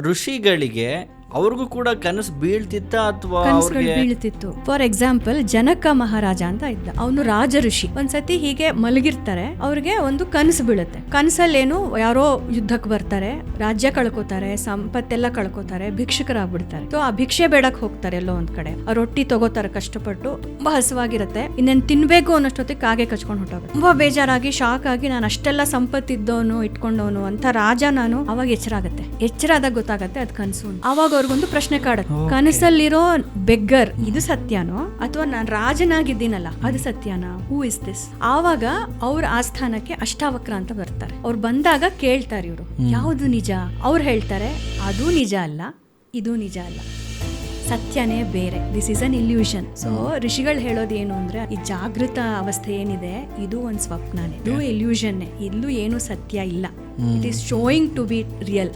ಋಷಿಗಳಿಗೆ ಅವ್ರಿಗೂ ಕೂಡ ಕನಸು ಬೀಳ್ತಿತ್ತ ಅಥವಾ ಕನಸುಗಳು ಬೀಳ್ತಿತ್ತು. ಫಾರ್ ಎಕ್ಸಾಂಪಲ್ ಜನಕ ಮಹಾರಾಜ ಅಂತ ಇದ್ದ. ಅವನು ರಾಜ ಋಷಿ ಒಂದ್ಸತಿ ಹೀಗೆ ಮಲಗಿರ್ತಾರೆ. ಅವ್ರಿಗೆ ಒಂದು ಕನಸು ಬೀಳುತ್ತೆ. ಕನಸಲ್ಲೇನು ಯಾರೋ ಯುದ್ಧಕ್ಕೆ ಬರ್ತಾರೆ ರಾಜ್ಯ ಕಳ್ಕೊತಾರೆ ಸಂಪತ್ತೆಲ್ಲ ಕಳ್ಕೊತಾರೆ ಭಿಕ್ಷುಕರಾಗ್ಬಿಡ್ತಾರೆ. ಸೊ ಆ ಭಿಕ್ಷೆ ಬೇಡಕ್ ಹೋಗ್ತಾರೆ ಎಲ್ಲೋ ಒಂದ್ ಕಡೆ. ಆ ರೊಟ್ಟಿ ತಗೋತಾರೆ ಕಷ್ಟಪಟ್ಟು. ತುಂಬಾ ಹಸುವಾಗಿರುತ್ತೆ. ಇನ್ನೇನ್ ತಿನ್ಬೇಕು ಅನ್ನೋಷ್ಟೊತ್ತಿಗೆ ಕಾಗೆ ಕಚ್ಕೊಂಡು ಹೊಟ್ಟೋಗ ತುಂಬಾ ಬೇಜಾರಾಗಿ ಶಾಕ್ ಆಗಿ ನಾನು ಅಷ್ಟೆಲ್ಲ ಸಂಪತ್ತಿದ್ದವನು ಇಟ್ಕೊಂಡವನು ಅಂತ ರಾಜ ನಾನು ಅವಾಗ ಎಚ್ಚರ ಆಗುತ್ತೆ ಎಚ್ಚರ ಆದಾಗ ಗೊತ್ತಾಗತ್ತೆ ಅದ್ ಕನಸು. ಅವಾಗ ಅವ್ರಿಗೊಂದು ಪ್ರಶ್ನೆ ಕಾಡತ್ ಕನಸಲ್ಲಿರೋ ಬೆಗ್ಗರ್ ಇದು ಸತ್ಯನೋ? ಅಥವಾ ನಾನು ರಾಜನಾಗಿದ್ದೀನಲ್ಲ ಅದು ಸತ್ಯನಾ? ಹೂ ಇಸ್ ದಿಸ್ ಆವಾಗ ಅವ್ರ ಆಸ್ಥಾನಕ್ಕೆ ಅಷ್ಟಾವಕ್ರ ಅಂತ ಬರ್ತಾರೆ. ಅವ್ರು ಬಂದಾಗ ಕೇಳ್ತಾರೆ ಇವರು. ಯಾವುದು ನಿಜ? ಅವ್ರು ಹೇಳ್ತಾರೆ ಅದು ನಿಜ ಅಲ್ಲ ಇದು ನಿಜ ಅಲ್ಲ. ಸತ್ಯನೇ ಬೇರೆ. This is an illusion so ಋಷಿಗಳು ಹೇಳೋದು ಏನು ಅಂದ್ರೆ ಈ ಜಾಗೃತ ಅವಸ್ಥೆ ಏನಿದೆ ಇದು ಒಂದು ಸ್ವಪ್ನನೇ. ಇದು ಇಲ್ಯೂಷನ್ ಇಲ್ಲೂ ಏನು ಸತ್ಯ ಇಲ್ಲ. It is showing to be real